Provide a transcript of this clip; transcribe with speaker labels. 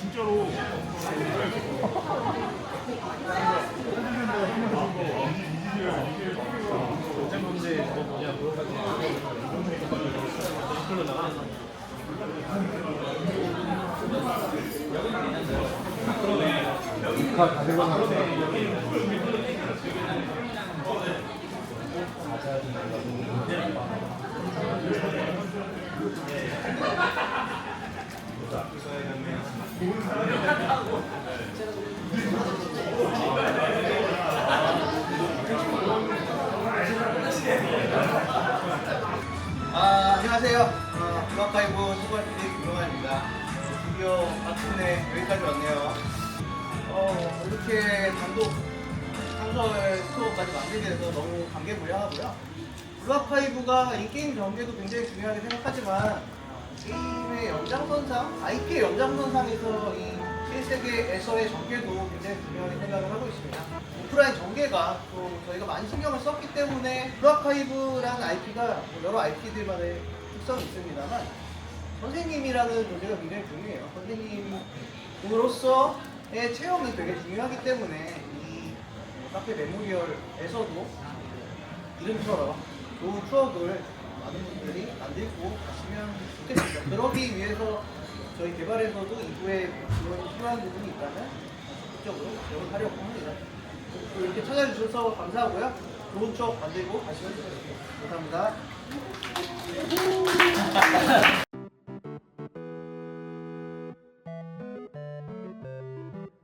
Speaker 1: 진짜로
Speaker 2: 아, 안녕하세요. 어, 음악가이브 소발 PD 김동환입니다. 드디어 마침내 여기까지 왔네요. 어, 이렇게 단독 상설 스토어까지 만들게 돼서 너무 감개무량하고요. 블락파이브가 이 게임 전개도 굉장히 중요하게 생각하지만 게임의 연장선상, IP의 연장선상에서 이 실세계에서의 전개도 굉장히 중요하게 생각을 하고 있습니다. 오프라인 전개가 또 저희가 많이 신경을 썼기 때문에 블락파이브라는 IP가 뭐 여러 IP들만의 특성이 있습니다만 선생님이라는 존재가 굉장히 중요해요. 선생님으로서의 체험이 되게 중요하기 때문에 이 카페 메모리얼에서도 이름처럼 좋은 추억을 많은 분들이 만들고 가시면 좋겠습니다. 그러기 위해서 저희 개발에서도 이후에 지원이 필요한 부분이 있다면 적극적으로 지원하려고 합니다. 또 이렇게 찾아주셔서 감사하고요. 좋은 추억 만들고 가시면 좋겠습니다. 감사합니다.